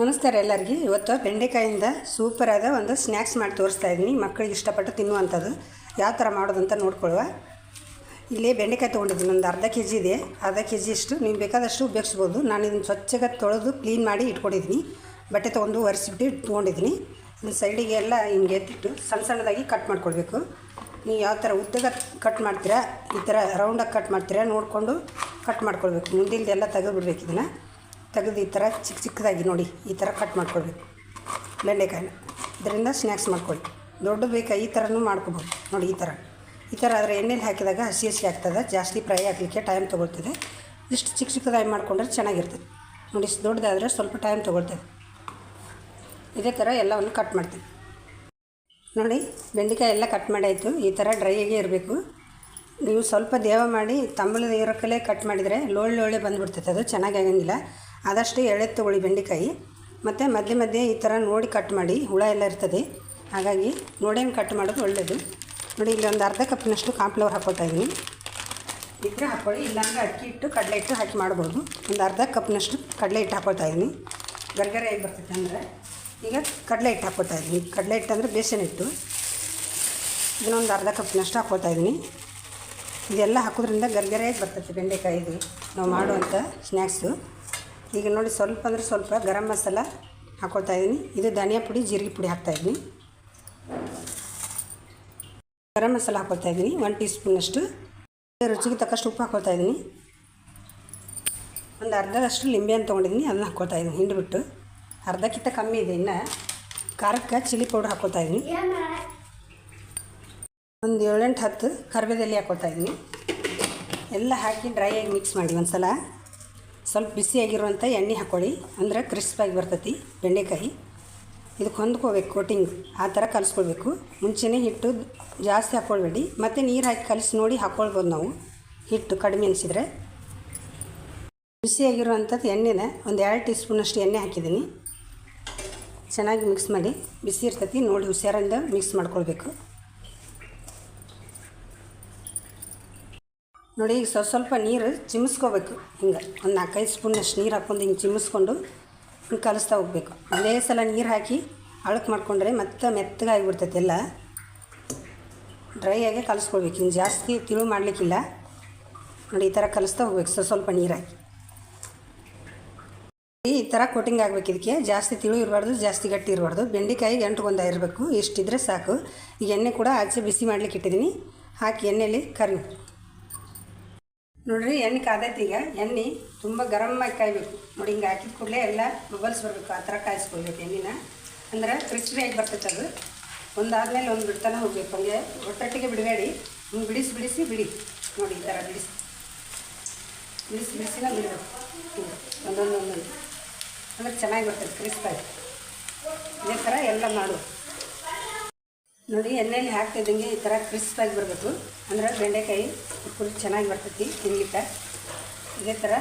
ನಮಸ್ಕಾರ ಎಲ್ಲರಿಗೆ. ಇವತ್ತು ಬೆಂಡೆಕಾಯಿಂದ ಸೂಪರಾದ ಒಂದು ಸ್ನ್ಯಾಕ್ಸ್ ಮಾಡಿ ತೋರಿಸ್ತಾ ಇದ್ದೀನಿ. ಮಕ್ಕಳಿಗೆ ಇಷ್ಟಪಟ್ಟು ತಿನ್ನುವಂಥದ್ದು. ಯಾವ ಥರ ಮಾಡೋದಂತ ನೋಡ್ಕೊಳ್ಳುವ. ಇಲ್ಲಿ ಬೆಂಡೆಕಾಯಿ ತೊಗೊಂಡಿದ್ದೀನಿ. ಒಂದು ಅರ್ಧ ಕೆ ಜಿ ಇದೆ. ಅರ್ಧ ಕೆ ಜಿ ಇಷ್ಟು ನೀವು ಬೇಕಾದಷ್ಟು ಉಪಯೋಗಿಸ್ಬೋದು. ನಾನು ಇದನ್ನು ಸ್ವಚ್ಛಗೆ ತೊಳೆದು ಕ್ಲೀನ್ ಮಾಡಿ ಇಟ್ಕೊಂಡಿದ್ದೀನಿ. ಬಟ್ಟೆ ತೊಗೊಂಡು ಒರೆಸಿಬಿಟ್ಟು ತೊಗೊಂಡಿದ್ದೀನಿ ಇದನ್ನು ಸೈಡಿಗೆ ಎಲ್ಲ ಹಿಂಗೆ ಎತ್ತಿಟ್ಟು ಸಣ್ಣ ಸಣ್ಣದಾಗಿ ಕಟ್ ಮಾಡ್ಕೊಳ್ಬೇಕು. ನೀವು ಯಾವ ಥರ ಉದ್ದಗ ಕಟ್ ಮಾಡ್ತೀರಾ, ಈ ಥರ ರೌಂಡಾಗಿ ಕಟ್ ಮಾಡ್ತೀರಾ ನೋಡಿಕೊಂಡು ಕಟ್ ಮಾಡ್ಕೊಳ್ಬೇಕು. ಮುಂದಿಲ್ದೆಲ್ಲ ತೆಗೆದುಬಿಡ್ಬೇಕು ಇದನ್ನು. ತೆಗೆದು ಈ ಥರ ಚಿಕ್ಕ ಚಿಕ್ಕದಾಗಿ ನೋಡಿ, ಈ ಥರ ಕಟ್ ಮಾಡ್ಕೊಳ್ಬೇಕು. ಬೆಂಡೆಕಾಯಿನ. ಇದರಿಂದ ಸ್ನ್ಯಾಕ್ಸ್ ಮಾಡ್ಕೊಳ್ಳಿ. ದೊಡ್ಡದು ಬೇಕಾ ಈ ಥರನೂ ಮಾಡ್ಕೊಬೋದು. ನೋಡಿ ಈ ಥರ. ಈ ಥರ ಆದರೆ ಎಣ್ಣೆಲಿ ಹಾಕಿದಾಗ ಹಸಿ ಹಸಿ ಆಗ್ತದೆ, ಜಾಸ್ತಿ ಫ್ರೈ ಆಗಲಿಕ್ಕೆ ಟೈಮ್ ತೊಗೊಳ್ತದೆ. ಇಷ್ಟು ಚಿಕ್ಕ ಚಿಕ್ಕದಾಗಿ ಮಾಡ್ಕೊಂಡ್ರೆ ಚೆನ್ನಾಗಿರ್ತದೆ. ನೋಡಿ ದೊಡ್ಡದಾದರೆ ಸ್ವಲ್ಪ ಟೈಮ್ ತೊಗೊಳ್ತದೆ. ಇದೇ ಥರ ಎಲ್ಲವನ್ನು ಕಟ್ ಮಾಡ್ತೀನಿ. ನೋಡಿ, ಬೆಂಡೆಕಾಯಿ ಎಲ್ಲ ಕಟ್ ಮಾಡಾಯಿತು. ಈ ಥರ ಡ್ರೈಯಾಗೇ ಇರಬೇಕು. ನೀವು ಸ್ವಲ್ಪ ದೇವ ಮಾಡಿ ತಂಬಳದ ಇರೋಕಲ್ಲೇ ಕಟ್ ಮಾಡಿದರೆ ಲೋಳೆ ಲೋಳೆ ಬಂದುಬಿಡ್ತೈತೆ. ಅದು ಚೆನ್ನಾಗಿ ಆಗಂಗಿಲ್ಲ. ಆದಷ್ಟು ಎಳೆ ತೊಗೊಳ್ಳಿ ಬೆಂಡೆಕಾಯಿ. ಮತ್ತು ಮಧ್ಯೆ ಮಧ್ಯೆ ಈ ಥರ ನೋಡಿ ಕಟ್ ಮಾಡಿ, ಹುಳ ಎಲ್ಲ ಇರ್ತದೆ. ಹಾಗಾಗಿ ನೋಡೇನು ಕಟ್ ಮಾಡೋದು ಒಳ್ಳೆಯದು ನೋಡಿ, ಇಲ್ಲಿ ಒಂದು ಅರ್ಧ ಕಪ್ಪಿನಷ್ಟು ಕಾಂಪ್ಲವರ್ ಹಾಕ್ಕೊಳ್ತಾ ಇದ್ದೀನಿ. ಇದ್ರೆ ಹಾಕ್ಕೊಳ್ಳಿ ಇಲ್ಲಾಂದರೆ ಅಕ್ಕಿ ಇಟ್ಟು ಕಡಲೆ ಹಿಟ್ಟು ಹಾಕಿ ಮಾಡ್ಬೋದು. ಒಂದು ಅರ್ಧ ಕಪ್ನಷ್ಟು ಕಡಲೆ ಹಿಟ್ಟು ಹಾಕ್ಕೊಳ್ತಾ ಇದ್ದೀನಿ. ಗರ್ಗರೆ ಆಗಿ ಬರ್ತೈತೆ ಅಂದರೆ, ಈಗ ಕಡಲೆ ಹಿಟ್ಟು ಹಾಕ್ಕೊಳ್ತಾ ಇದ್ದೀನಿ. ಕಡಲೆ ಹಿಟ್ಟು ಅಂದರೆ ಬೇಸನ್ ಹಿಟ್ಟು. ಇದನ್ನೊಂದು ಅರ್ಧ ಕಪ್ನಷ್ಟು ಹಾಕ್ಕೊಳ್ತಾ ಇದ್ದೀನಿ. ಇದೆಲ್ಲ ಹಾಕೋದ್ರಿಂದ ಗರ್ಗರೆಯಾಗಿ ಬರ್ತೈತೆ ಬೆಂಡೆಕಾಯಿದು? ನಾವು ಮಾಡುವಂಥ ಸ್ನ್ಯಾಕ್ಸು ಈಗ ನೋಡಿ ಸ್ವಲ್ಪ ಅಂದರೆ ಸ್ವಲ್ಪ ಗರಂ ಮಸಾಲ ಹಾಕ್ಕೊಳ್ತಾ ಇದ್ದೀನಿ ಇದು ಧನಿಯಾ ಪುಡಿ, ಜೀರಿಗೆ ಪುಡಿ ಹಾಕ್ತಾಯಿದ್ದೀನಿ ಗರಂ ಮಸಾಲ ಹಾಕ್ಕೊಳ್ತಾ ಇದ್ದೀನಿ ಒನ್ ಟೀ ಸ್ಪೂನಷ್ಟು ರುಚಿಗೆ ತಕ್ಕಷ್ಟು ಉಪ್ಪು ಹಾಕ್ಕೊಳ್ತಾ ಇದ್ದೀನಿ ಒಂದು ಅರ್ಧದಷ್ಟು ಲಿಂಬೆ ಅಂತ ತೊಗೊಂಡಿದ್ದೀನಿ ಅದನ್ನ ಹಾಕ್ಕೊಳ್ತಾ ಇದ್ದೀನಿ ಹಿಂಡಿಬಿಟ್ಟು. ಅರ್ಧಕ್ಕಿಂತ ಕಮ್ಮಿ ಇದೆ ಇನ್ನು. ಖಾರಕ್ಕೆ ಚಿಲ್ಲಿ ಪೌಡ್ರ್ ಹಾಕ್ಕೊಳ್ತಾ ಇದ್ದೀನಿ ಒಂದು ಏಳೆಂಟು ಹತ್ತು ಕರ್ಬೇದಲ್ಲಿ ಹಾಕ್ಕೊಳ್ತಾ ಇದ್ದೀನಿ ಎಲ್ಲ ಹಾಕಿ ಡ್ರೈ ಆಗಿ ಮಿಕ್ಸ್ ಮಾಡಿ ಒಂದು ಸಲ ಸ್ವಲ್ಪ ಬಿಸಿಯಾಗಿರುವಂಥ ಎಣ್ಣೆ ಹಾಕ್ಕೊಳ್ಳಿ. ಅಂದರೆ ಕ್ರಿಸ್ಪಾಗಿ ಬರ್ತೈತಿ ಬೆಂಡೆಕಾಯಿ. ಇದಕ್ಕೆ ಹೊಂದ್ಕೋಬೇಕು ಕೋಟಿಂಗ್ ಆ ಥರ ಕಲಿಸ್ಕೊಳ್ಬೇಕು. ಮುಂಚೆನೇ ಹಿಟ್ಟು ಜಾಸ್ತಿ ಹಾಕ್ಕೊಳ್ಬೇಡಿ. ಮತ್ತು ನೀರು ಹಾಕಿ ಕಲಿಸಿ ನೋಡಿ ಹಾಕ್ಕೊಳ್ಬೋದು ನಾವು. ಹಿಟ್ಟು ಕಡಿಮೆ ಅನಿಸಿದರೆ. ಬಿಸಿಯಾಗಿರುವಂಥದ್ದು ಎಣ್ಣೆನ ಒಂದು ಎರಡು ಟೀ ಸ್ಪೂನಷ್ಟು ಎಣ್ಣೆ ಹಾಕಿದ್ದೀನಿ. ಚೆನ್ನಾಗಿ ಮಿಕ್ಸ್ ಮಾಡಿ. ಬಿಸಿ ಇರ್ತೈತಿ, ನೋಡಿ ಹುಷಾರಿಂದ ಮಿಕ್ಸ್ ಮಾಡ್ಕೊಳ್ಬೇಕು. ನೋಡಿ, ಈಗ ಸ್ವಲ್ಪ ಸ್ವಲ್ಪ ನೀರು ಚಿಮಿಸ್ಕೋಬೇಕು. ಹಿಂಗೆ ಒಂದು ನಾಲ್ಕೈದು ಸ್ಪೂನಷ್ಟು ನೀರು ಹಾಕ್ಕೊಂಡು ಹಿಂಗೆ ಚಿಮಿಸ್ಕೊಂಡು ಹಿಂಗೆ ಕಲಿಸ್ತಾ ಹೋಗ್ಬೇಕು. ಅದೇ ಸಲ ನೀರು ಹಾಕಿ ಅಳಕ್ ಮಾಡಿಕೊಂಡ್ರೆ ಮತ್ತೆ ಮೆತ್ತಗಾಗಿಬಿಡ್ತೈತೆ ಎಲ್ಲ. ಡ್ರೈ ಆಗಿ ಕಲಿಸ್ಕೊಳ್ಬೇಕು. ಹಿಂಗೆ ಜಾಸ್ತಿ ತಿಳು ಮಾಡಲಿಕ್ಕಿಲ್ಲ. ನೋಡಿ, ಈ ಥರ ಕಲಿಸ್ತಾ ಹೋಗ್ಬೇಕು ಸ್ವಲ್ಪ ಸ್ವಲ್ಪ ನೀರು ಹಾಕಿ. ಈ ಥರ ಕೋಟಿಂಗ್ ಆಗಬೇಕು ಇದಕ್ಕೆ. ಜಾಸ್ತಿ ತಿಳು ಇರಬಾರ್ದು, ಜಾಸ್ತಿ ಗಟ್ಟಿ ಇರಬಾರ್ದು. ಬೆಂಡೆಕಾಯಿ ಒಂದು ಇರಬೇಕು ಇಷ್ಟಿದ್ರೆ ಸಾಕು. ಈಗ ಎಣ್ಣೆ ಕೂಡ ಆಚೆ ಬಿಸಿ ಮಾಡ್ಲಿಕ್ಕೆ ಇಟ್ಟಿದ್ದೀನಿ. ಹಾಕಿ ಎಣ್ಣೆಯಲ್ಲಿ ಕರಿ ನೋಡಿರಿ, ಎಣ್ಣೆ ಕಾದೈತಿ ಈಗ. ಎಣ್ಣೆ ತುಂಬ ಗರಮ್ಮಾಗಿ ಕಾಯಬೇಕು. ನೋಡಿ, ಹಿಂಗೆ ಹಾಕಿದ ಕೂಡಲೇ ಎಲ್ಲ ಬಬಲ್ಸ್ ಬರಬೇಕು, ಆ ಥರ ಕಾಯಿಸ್ಕೊಳ್ಬೇಕು ಎಣ್ಣೆನ. ಅಂದ್ರೆ ಕ್ರಿಸ್ಪಿಯಾಗಿ ಬರ್ತೈತೆ ಅದು. ಒಂದಾದ್ಮೇಲೆ ಒಂದು ಬಿಡ್ತಾನೆ ಹೋಗ್ಬೇಕು. ಹಂಗೆ ಒಟ್ಟೊಟ್ಟಿಗೆ ಬಿಡಬೇಡಿ. ಹಿಂಗೆ ಬಿಡಿಸಿ ಬಿಡಿಸಿ ಬಿಡಿ. ನೋಡಿ, ಈ ಥರ ಬಿಡಿಸಿ. ಬಿಡಿಸಿ, ಬಿಡಿಸಿನ ಬಿಡಬೇಕು. ಹಿಂಗೆ ಒಂದೊಂದು ಒಂದೊಂದು ಅಂದ್ರೆ ಚೆನ್ನಾಗಿ ಬರ್ತದೆ ಕ್ರಿಸ್ಪಾಗಿ ಇದೇ ಥರ ಎಲ್ಲ ಮಾಡು. ನೋಡಿ ಎಣ್ಣೆಯಲ್ಲಿ ಹಾಕ್ತಿದ್ದಂಗೆ ಈ ಥರ ಕ್ರಿಸ್ಪಾಗಿ ಬರಬೇಕು. ಅಂದ್ರೆ ಬೆಂಡೆಕಾಯಿ ಫುಲ್ ಚೆನ್ನಾಗಿ ಬರ್ತೈತಿ ತಿನ್ಲಿಕ್ಕೆ. ಇದೇ ಥರ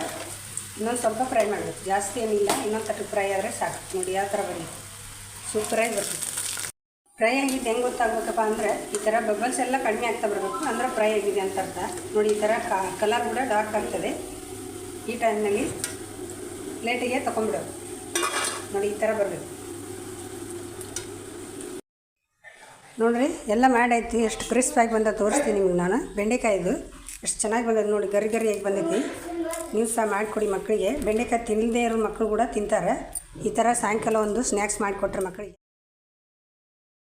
ಇನ್ನೊಂದು ಸ್ವಲ್ಪ ಫ್ರೈ ಮಾಡಬೇಕು. ಜಾಸ್ತಿ ಏನಿಲ್ಲ, ಇನ್ನೊಂದು ತಟ್ಟು ಫ್ರೈ ಆದರೆ ಸಾಕು. ನೋಡಿ, ಯಾವ ಥರ ಬರಲಿ ಸೂಪರಾಗಿ ಬರ್ತೈತಿ. ಫ್ರೈ ಆಗಿದ್ದು ಹೆಂಗೆ ಗೊತ್ತಾಗಬೇಕಪ್ಪ ಅಂದರೆ, ಈ ಥರ ಬಬಲ್ಸ್ ಎಲ್ಲ ಕಡಿಮೆ ಆಗ್ತಾ ಬರಬೇಕು. ಅಂದರೆ ಫ್ರೈ ಆಗಿದೆ ಅಂತ ಅರ್ಥ. ನೋಡಿ, ಈ ಥರ ಕಲರ್ ಕೂಡ ಡಾರ್ಕ್ ಆಗ್ತದೆ. ಈ ಟೈಮ್ನಲ್ಲಿ ಪ್ಲೇಟಿಗೆ ತೊಗೊಂಡ್ಬಿಡೋದು ನೋಡಿ, ಈ ಥರ ಬರಬೇಕು. ನೋಡಿರಿ, ಎಲ್ಲ ಮಾಡೈತಿ ಎಷ್ಟು ಕ್ರಿಸ್ಪಾಗಿ ಬಂದ ತೋರಿಸ್ತೀನಿ ನಿಮ್ಗೆ ನಾನು. ಬೆಂಡೆಕಾಯಿದು, ಎಷ್ಟು ಚೆನ್ನಾಗಿ ಬಂದದ್ದು ನೋಡಿ, ಗರಿ ಗರಿಯಾಗಿ ಬಂದೈತಿ. ನೀವು ಸಹ ಮಾಡಿಕೊಡಿ ಮಕ್ಕಳಿಗೆ ಬೆಂಡೆಕಾಯಿ ತಿನ್ನದೇ ಇರೋ ಮಕ್ಕಳು ಕೂಡ ತಿಂತಾರೆ. ಈ ಥರ ಸಾಯಂಕಾಲ ಒಂದು ಸ್ನ್ಯಾಕ್ಸ್ ಮಾಡಿಕೊಟ್ರೆ ಮಕ್ಕಳಿಗೆ